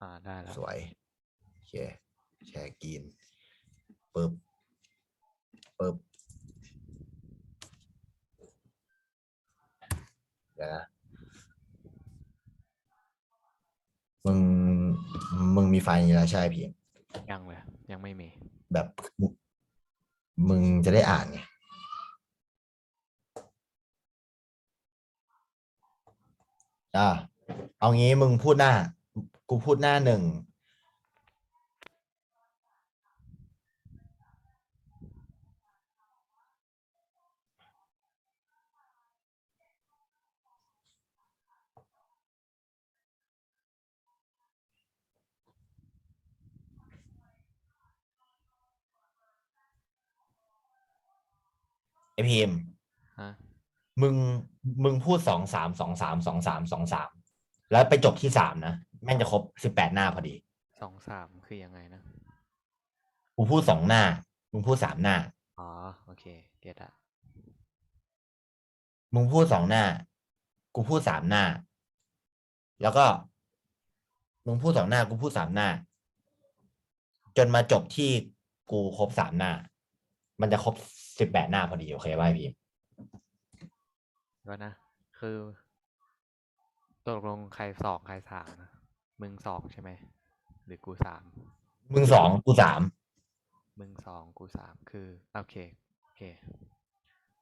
อ่าได้แล้วสวยโอเคแชร์กรีนปึ๊บปึ๊บเดี๋ยวนะมึงมึงมีไฟล์นี้แล้วใช่ไหมพี่ยังเลยยังไม่มี แบบมึงมึงจะได้อ่านไงอ่าเอางี้มึงพูดหน้า กูพูดหน้าหนึ่งไอพิมพ์ฮะมึง มึงพูดสองสามสองสามสองสามสองสามแล้วไปจบที่สามนะ แม่งจะครบสิบแปดหน้าพอดีสองสามคือยังไงนะกูพูดสองหน้ามึงพูดสามหน้าอ๋อโอเคเก็ตอะมึงพูดสองหน้า กูพูดสามหน้า แล้วก็มึงพูดสองหน้า กูพูดสามหน้า จนมาจบที่กูครบสามหน้า มันจะครบสิบแปดหน้าพอดีโอเคไหมพี่ก็นะ คือตกลงใครสองใครสามนะ มึงสองใช่ไหมหรือกูสามมึงสองกูสามมึงสองกูสามคือโอเคโอเค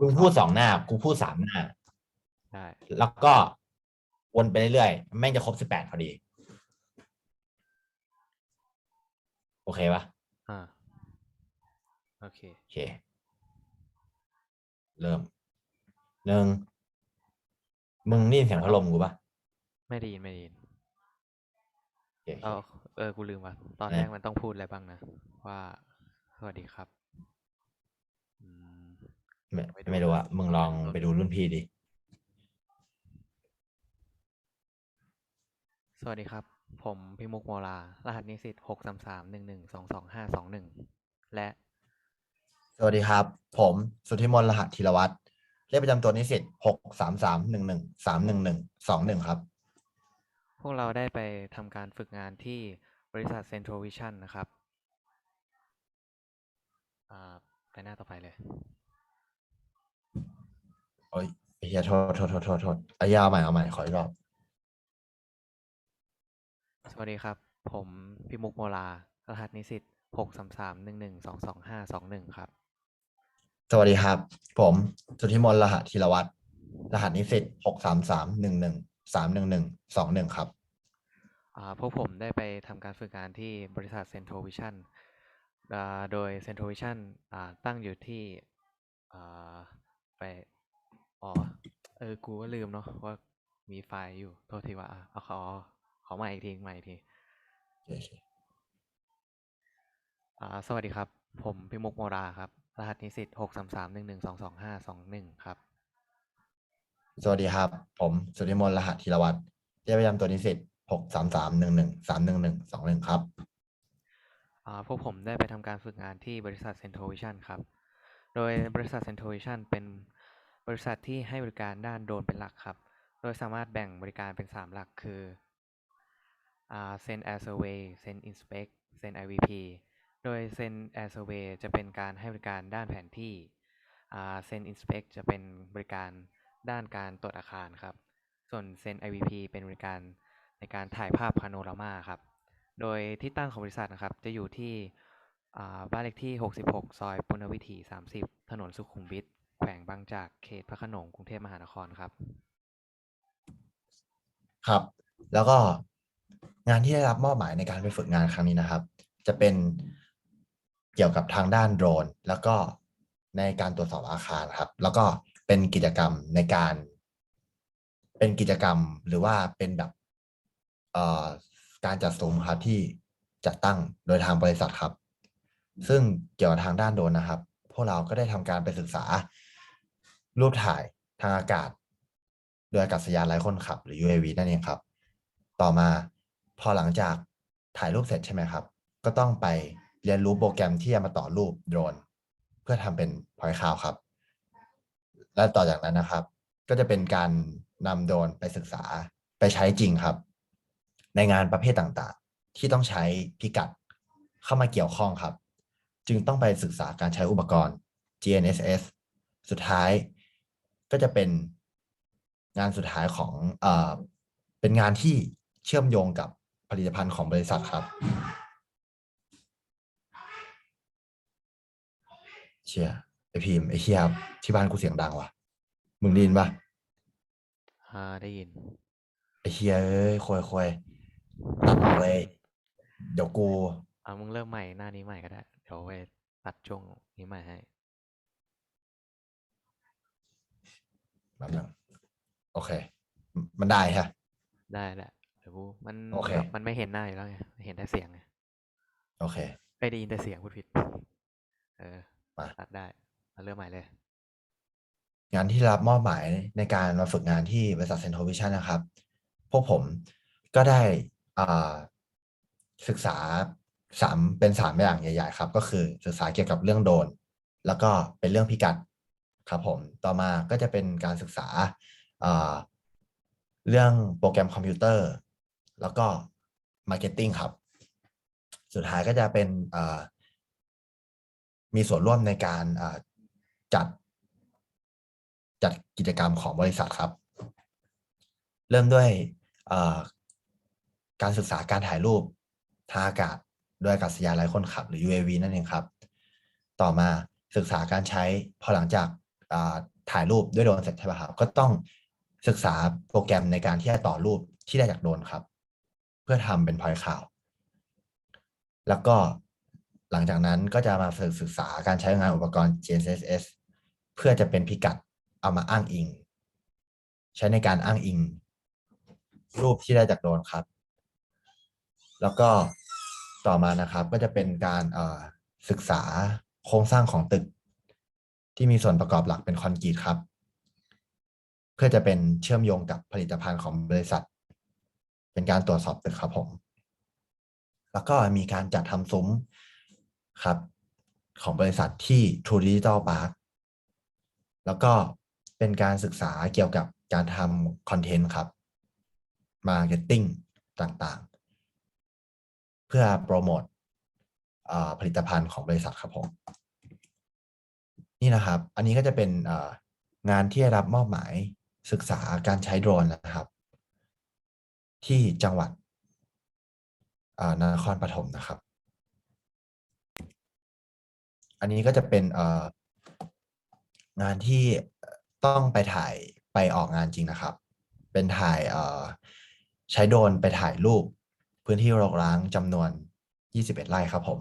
มึงพูดสองหน้า กูพูดสามหน้าได้แล้วก็วนไปเรื่อยๆแม่งจะครบสิบแปดพอดี โอเคปะอ่าโอเคโอเค เริ่มหนึ่งมึงนี่เสียงพัดลมกูปะไม่ได้ยินไม่ได้ยิน โอเคเออเออกูลืมว่ะตอนเอ๊ะแรกมันต้องพูดอะไรบ้างนะ ว่าสวัสดีครับอืม ไม่ไม่ดู ไม่รู้อะมึงลองไม่ดูไปดูรุ่นพี่ดิ สวัสดีครับ ผมพิมุกโมลา รหัสนิสิตหกสามสามหนึ่งหนึ่งสองสองห้าสองหนึ่งและสวัสดีครับ ผมสุทธิมนต์รหัสธีรวัตรเลขประจำตัวนิสิตหกสามสามหนึ่งหนึ่งสามหนึ่งหนึ่งสองหนึ่งครับพ วกเราได้ไปทำการฝึกงานที่บริษัท Central Vision นะครับอ่าไปหน้าต่อไปเลยโอ้ยไอ้เหี้ยโทษโทษโทษโทษโทษอายเอาใหม่เอาใหม่ขออีกรอบ สวัสดีครับ ผมพิมุกโมลา รหัสนิสิตหกสามสามหนึ่งหนึ่งสองสองห้าสองหนึ่งครับ สวัสดีครับ ผมสุทธิมนต์รหัสธีรวัตรรหัสนิสิตหกสามสามหนึ่งหนึ่ง สามหนึ่งหนึ่งสองหนึ่งครับอ่าพวกผมได้ไปทำการฝึกงานที่บริษัท Central Vision อ่าโดย Central Vision อ่าตั้งอยู่ที่อ่าไปอ๋อเออ กูก็ลืมเนาะว่ามีไฟล์อยู่ โทษทีว่าอะเอาขอขอใหม่อีกทีใหม่อีกทีโอเคอ่าสวัสดีครับ ผมพิมุกโมราครับ รหัสนิสิตหกสามสามหนึ่งหนึ่งสองสองห้าสองหนึ่งครับ สวัสดีครับ ผมสุธิมนรหัสธีรวัตรเลขประจำตัวนิสิตหกสามสามหนึ่งหนึ่งสามหนึ่งหนึ่งสองหนึ่งครับอาพวกผมได้ไปทำการฝึกงานที่บริษัท Central Vision ครับ โดยบริษัท Central Vision เป็นบริษัทที่ให้บริการด้านโดรนเป็นหลักครับ โดยสามารถแบ่งบริการเป็น 3 หลักคืออ่า Send Air Survey Send Inspect Send IVP โดย Send Air Survey จะเป็นการให้บริการด้านแผนที่อ่า Send Inspect จะเป็นบริการ ด้านการตรวจอาคารครับ ส่วน Send IVP เป็นบริการในการถ่ายภาพพาโนรามาครับ โดยที่ตั้งของบริษัทนะครับ จะอยู่ที่บ้านเลขที่ 66 ซอยปุณณวิถี 30 ถนนสุขุมวิท แขวงบางจากเขตพระขนงกรุงเทพมหานครครับ ครับ แล้วก็งานที่ได้รับมอบหมายในการไปฝึกงานครั้งนี้นะครับ จะเป็นเกี่ยวกับทางด้านโดรน แล้วก็ในการตรวจสอบอาคารครับ แล้วก็ เป็นกิจกรรมในการ เป็นกิจกรรมหรือว่าเป็นแบบเอ่อการจัดซุ้มครับที่จัดตั้งโดยทางบริษัทครับ ซึ่งเกี่ยวกับทางด้านโดรนนะครับ พวกเราก็ได้ทำการไปศึกษา รูปถ่ายทางอากาศ โดยอากาศยานไร้คนขับ หรือ UAV นั่นเองครับ ต่อมาพอหลังจากถ่ายรูปเสร็จใช่ไหมครับ ก็ต้องไปเรียนรู้โปรแกรมที่จะมาต่อรูปโดรน เพื่อทำเป็นพอยต์คาวครับ และต่อจากนั้นนะครับ ก็จะเป็นการนำโดรนไปศึกษาไปใช้จริงครับ ในงานประเภทต่างๆ ที่ต้องใช้พิกัดเข้ามาเกี่ยวข้องครับ จึงต้องไปศึกษาการใช้อุปกรณ์ GNSS สุดท้ายก็จะเป็นงานสุดท้ายของเอ่อเป็นงานที่เชื่อมโยงกับผลิตภัณฑ์ของบริษัทครับ เชีย ไอพิมพ์ไอเชียที่บ้านกูเสียงดังว่ะ มึงได้ยินปะอ่าได้ยิน ไอเชียเอ้ยควยควยตัดออกเลย เดี๋ยวกูอ่ามึงเริ่มใหม่หน้านี้ใหม่ก็ได้ เดี๋ยวไปตัดช่วงนี้ใหม่ให้แบบนึงโอเค มันได้ฮะ ได้แหละเดี๋ยวกูมันโอเคแบบมันไม่เห็นหน้าอยู่แล้วไงเห็นแต่เสียงไงโอเค ไม่ได้ยินแต่เสียงพูดผิด เออมา ตัดได้มา เริ่มใหม่เลย งานที่รับมอบหมายในการมาฝึกงานที่บริษัทเซนโทวิชั่นนะครับ พวกผมก็ได้อ่าศึกษาสามเป็นสามอย่างใหญ่ๆครับ ก็คือศึกษาเกี่ยวกับเรื่องโดรนแล้วก็เป็นเรื่องพิกัดครับผมต่อมาก็จะเป็นการศึกษาเรื่องโปรแกรมคอมพิวเตอร์ แล้วก็มาร์เก็ตติ้งครับ สุดท้ายก็จะเป็นมีส่วนร่วมในการ จัด จัดกิจกรรมของบริษัทครับ เริ่มด้วยการศึกษาการถ่ายรูปทางอากาศด้วยอากาศยานไร้คนขับหรือ UAV นั่นเองครับ ต่อมาศึกษาการใช้พอหลังจากาถ่ายรูปด้วยโดรนเสร็จใช่ไหมครับ ก็ต้องศึกษาโปรแกรมในการที่จะต่อรูปที่ได้จากโดรนครับ เพื่อทำเป็นพอยต์ข่าว แล้วก็หลังจากนั้นก็จะมาฝึกศึกษาการใช้งานอุปกรณ์ GNSS เพื่อจะเป็นพิกัดเอามาอ้างอิง ใช้ในการอ้างอิง รูปที่ได้จากโดรนครับ แล้วก็ต่อมานะครับก็จะเป็นการศึกษาโครงสร้างของตึก ที่มีส่วนประกอบหลักเป็นคอนกรีตครับ เพื่อจะเป็นเชื่อมโยงกับผลิตภัณฑ์ของบริษัท เป็นการตรวจสอบตึกครับผม แล้วก็มีการจัดทำซุ้มครับ ของบริษัทที่ True Digital Park แล้วก็เป็นการศึกษาเกี่ยวกับการทำคอนเทนต์ครับมาร์เก็ตติ้งต่างๆ เพื่อโปรโมทผลิตภัณฑ์ของบริษัทครับผมนี่นะครับ อันนี้ก็จะเป็นงานที่ได้รับมอบหมายศึกษาการใช้โดรนนะครับ ที่จังหวัดนครปฐมนะครับ อันนี้ก็จะเป็นเงานที่ต้องไปถ่ายไปออกงานจริงนะครับ เป็นถ่ายเอ่อใช้โดรนไปถ่ายรูป พื้นที่รกร้างจำนวน 21 ไร่ครับผม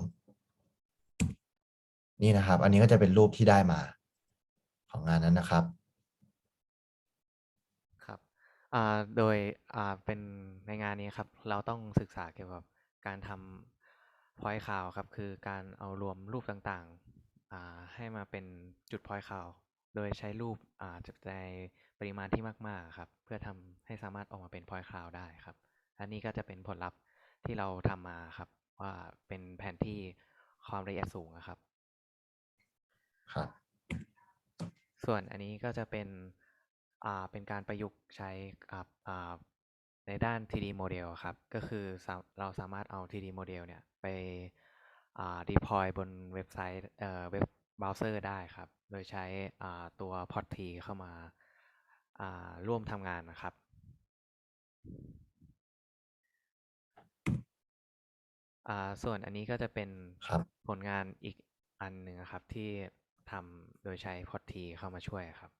นี่นะครับ อันนี้ก็จะเป็นรูปที่ได้มาของงานนั้นนะครับครับอ่าโดยอ่าเป็นในงานนี้ครับ เราต้องศึกษาเกี่ยวกับการทำพอยต์ข่าวครับ คือการเอารวมรูปต่างๆอ่าให้มาเป็นจุดพอยต์ข่าว โดยใช้รูปอ่าในปริมาณที่มากๆครับ เพื่อทำให้สามารถออกมาเป็นพอยต์ข่าวได้ครับ อันนี้ก็จะเป็นผลลัพธ์ที่เราทำมาครับ ว่าเป็นแผนที่ความละเอียดสูงอะครับ ครับ ส่วนอันนี้ก็จะเป็นอ่าเป็นการประยุกต์ใช้กับอ่าในด้าน 3D model ครับ ก็คือสาเราสามารถเอา 3D model เนี่ยไปอ่า deploy บนเว็บไซต์เอ่อเว็บ เบราว์เซอร์ได้ครับ โดยใช้อ่าตัว Port เข้ามาอ่าร่วมทำงานนะครับอ่าส่วนอันนี้ก็จะเป็นครับผลงานอีกอันหนึ่งนะครับที่ทำโดยใช้ Port เข้ามาช่วยครับ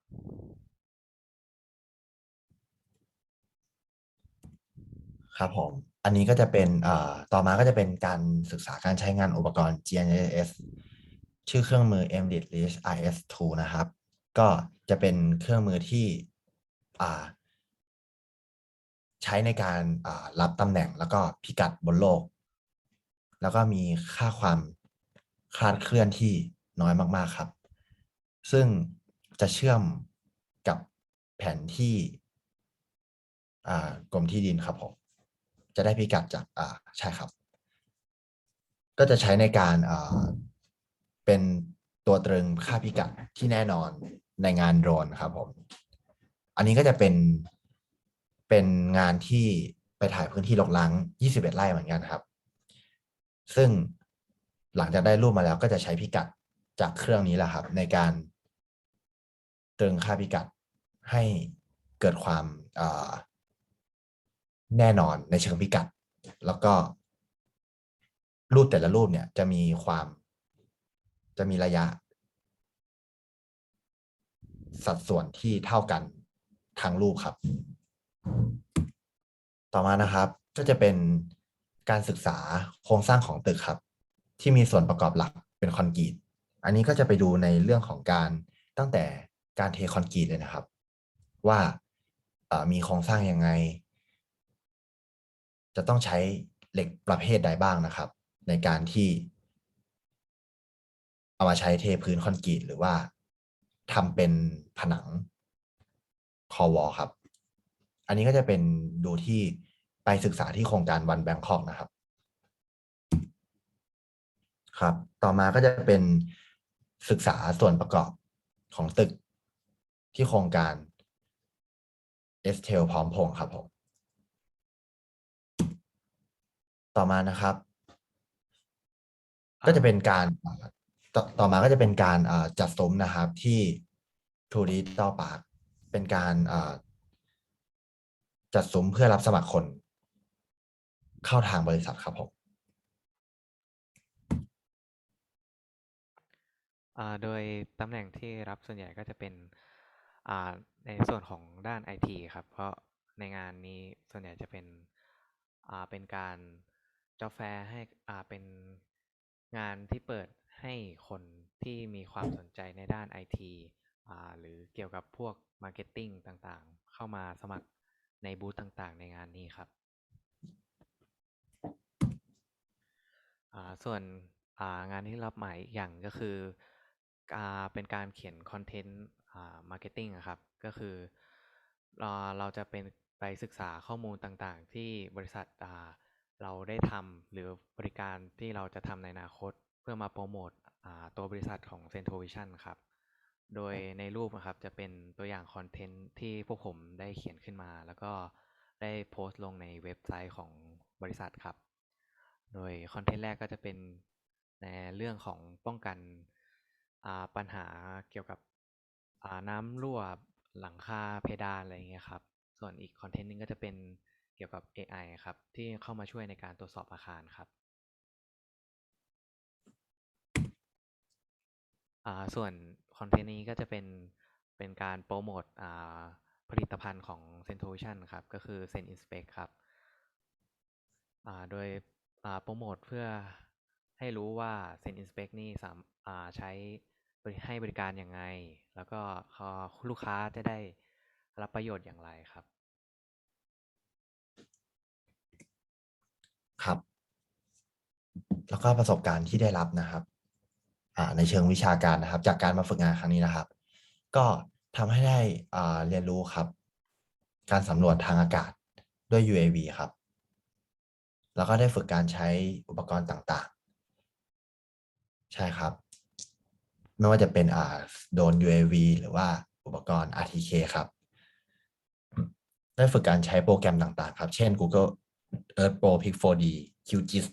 ครับผม อันนี้ก็จะเป็นเอ่อต่อมาก็จะเป็นการศึกษาการใช้งานอุปกรณ์ GNSS ชื่อเครื่องมือ MDIT Reach IS2 นะครับ ก็จะเป็นเครื่องมือที่ใช้ในการรับตำแหน่งแล้วก็พิกัดบนโลก แล้วก็มีค่าความคลาดเคลื่อนที่น้อยมากๆครับ ซึ่งจะเชื่อมกับแผนที่กรมที่ดินครับผมจะได้พิกัดจากใช่ครับ ก็จะใช้ในการ เป็นตัวตรึงค่าพิกัดที่แน่นอนในงานโดรนครับผม อันนี้ก็จะเป็นเป็นงานที่ไปถ่ายพื้นที่รกร้าง 21 ไร่เหมือนกันครับ ซึ่งหลังจากได้รูปมาแล้วก็จะใช้พิกัดจากเครื่องนี้แหละครับ ในการตรึงค่าพิกัดให้เกิดความแน่นอนในเชิงพิกัด แล้วก็รูปแต่ละรูปเนี่ยจะมีความ จะมีระยะ สัดส่วนที่เท่ากันทั้งรูปครับ ต่อมานะครับก็จะเป็นการศึกษาโครงสร้างของตึกครับ ที่มีส่วนประกอบหลักเป็นคอนกรีตอันนี้ก็จะไปดูในเรื่องของการตั้งแต่การเทคอนกรีตเลยนะครับ ว่ามีโครงสร้างยังไง จะต้องใช้เหล็กประเภทใดบ้างนะครับ ในการที่ เอามาใช้เทพื้นคอนกรีตหรือว่าทำเป็นผนังคอวอลครับ อันนี้ก็จะเป็นดูที่ไปศึกษาที่โครงการวันแบงคอกนะครับ ครับ ต่อมาก็จะเป็นศึกษาส่วนประกอบของตึกที่โครงการเอสเทลพร้อมพงครับผม ต่อมานะครับ ก็จะเป็นการ ต่อต่อมาก็จะเป็นการจัดซุ้มนะครับที่ทูริสต์ต่อปาร์คเป็นการจัดซุ้มเพื่อรับสมัครคน เข้าทางบริษัทครับผมโดยตำแหน่งที่รับส่วนใหญ่ก็จะเป็นในส่วนของด้านไอทีครับ เพราะในงานนี้ส่วนใหญ่จะเป็นเป็นการจอแฟร์ให้เป็นงานที่เปิด ให้คนที่มีความสนใจในด้านไอทีหรือเกี่ยวกับพวกมาร์เก็ตติ้งต่างๆ เข้ามาสมัครในบูธต่างๆ ในงานนี้ครับ ส่วนงานที่รับหมายอย่างก็คืออเป็นการเขียนคอนเทนต์มาร์เก็ตติ้งครับ ก็คือเราเราจะเป็นไปศึกษาข้อมูลต่างๆ ที่บริษัทเราได้ทำหรือบริการที่เราจะทำในอนาคต พื่อมาโปรโมทอ่าตัวบริษัทของ Central Vision ครับ โดยในรูปนะครับจะเป็นตัวอย่างคอนเทนต์ที่พวกผมได้เขียนขึ้นมา แล้วก็ได้โพสต์ลงในเว็บไซต์ของบริษัทครับ โดยคอนเทนต์แรกก็จะเป็นในเรื่องของป้องกันอ่าปัญหาเกี่ยวกับอ่าน้ำรั่วหลังคาเพดานอะไรอย่างเงี้ยครับ ส่วนอีกคอนเทนต์หนึงก็จะเป็นเกี่ยวกับ AI ครับ ที่เข้ามาช่วยในการตรวจสอบอาคารครับ อ่า ส่วนคอนเทนต์นี้ก็จะเป็นเป็นการโปรโมทผลิตภัณฑ์ของ Central Vision ครับ ก็คือ Zen Inspect ครับโดยโปรโมทเพื่อให้รู้ว่า Zen Inspect นี่สามอ่ใช้ให้บริการยังไง แล้วก็ลูกค้าจะได้รับประโยชน์อย่างไรครับ ครับ แล้วก็ประสบการณ์ที่ได้รับนะครับ ในเชิงวิชาการนะครับ จากการมาฝึกงานครั้งนี้นะครับ ก็ทำให้ได้เรียนรู้ครับ การสำรวจทางอากาศด้วย UAV ครับ แล้วก็ได้ฝึกการใช้อุปกรณ์ต่างๆ ใช่ครับ ไม่ว่าจะเป็นอ่าโดน UAV หรือว่าอุปกรณ์ RTK ครับ ได้ฝึกการใช้โปรแกรมต่างๆ ครับ เช่น Google Earth Pro Pic 4D QGIS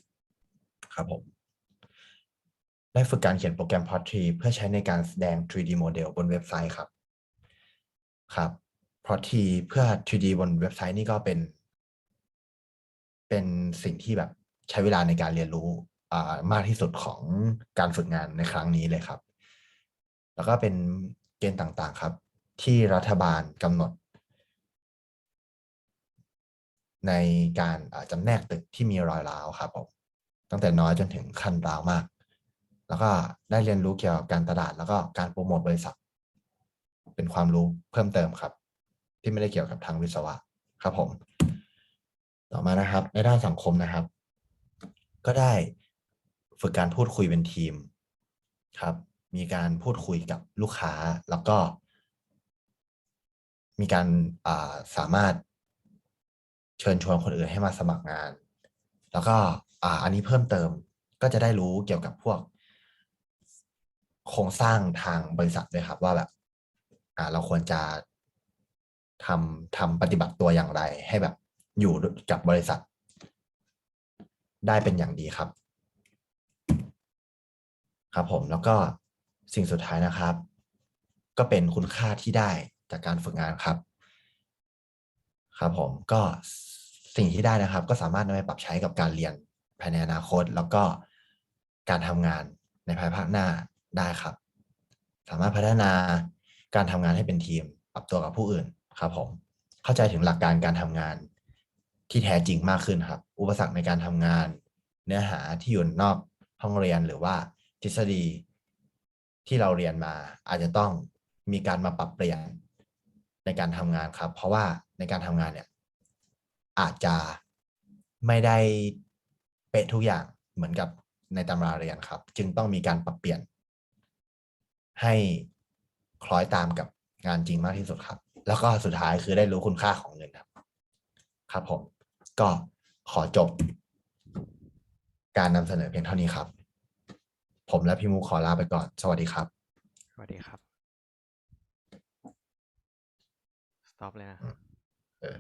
ครับผม ได้ฝึกการเขียนโปรแกรม Portrait เพื่อใช้ในการแสดง 3D Model บนเว็บไซต์ครับครับ Portrait เพื่อ 3D บนเว็บไซต์นี่ก็เป็น เป็นสิ่งที่แบบใช้เวลาในการเรียนรู้อ่ามากที่สุดของการฝึกงานในครั้งนี้เลยครับ แล้วก็เป็นเกณฑ์ต่างๆครับ ที่รัฐบาลกำหนด ในการจำแนกตึกที่มีรอยร้าวครับผมตั้งแต่น้อยจนถึงขั้นร้าวมาก แล้วก็ได้เรียนรู้เกี่ยวกับการตลาด แล้วก็การโปรโมทบริษัท เป็นความรู้เพิ่มเติมครับ ที่ไม่ได้เกี่ยวกับทางวิศวะครับผม ต่อมานะครับ ในด้านสังคมนะครับ ก็ได้ฝึกการพูดคุยเป็นทีมครับ มีการพูดคุยกับลูกค้าแล้วก็ มีการาสามารถเชิญชวนคนอื่นให้มาสมัครงาน แล้วก็ออันนี้เพิ่มเติมก็จะได้รู้เกี่ยวกับพวก โครงสร้างทางบริษัทด้วยครับ ว่าแบบ อ่า เราควรจะทำทำปฏิบัติตัวอย่างไร ให้แบบอยู่กับบริษัท ได้เป็นอย่างดีครับ ครับผมแล้วก็สิ่งสุดท้ายนะครับ ก็เป็นคุณค่าที่ได้จากการฝึกงานครับ ครับผมก็สิ่งที่ได้นะครับ ก็สามารถนำไปปรับใช้กับการเรียนภายในอนาคต แล้วก็การทำงานในภายภาคหน้า ได้ครับ สามารถพัฒนาการทำงานให้เป็นทีม ปรับตัวกับผู้อื่นครับผม เข้าใจถึงหลักการการทำงาน ที่แท้จริงมากขึ้นครับ อุปสรรคในการทำงาน เนื้อหาที่อยู่นอกห้องเรียนหรือว่าทฤษฎีที่เราเรียนมา อาจจะต้องมีการมาปรับเปลี่ยนในการทำงานครับ เพราะว่าในการทำงานเนี่ย อาจจะไม่ได้เป๊ะทุกอย่างเหมือนกับในตำราเรียนครับ จึงต้องมีการปรับเปลี่ยน ให้คล้อยตามกับงานจริงมากที่สุดครับ แล้วก็สุดท้ายคือได้รู้คุณค่าของเงินครับ ครับผม ก็ขอจบ การนำเสนอเพียงเท่านี้ครับ ผมและพี่มูขอลาไปก่อน สวัสดีครับ สวัสดีครับ stop เลยนะ เออ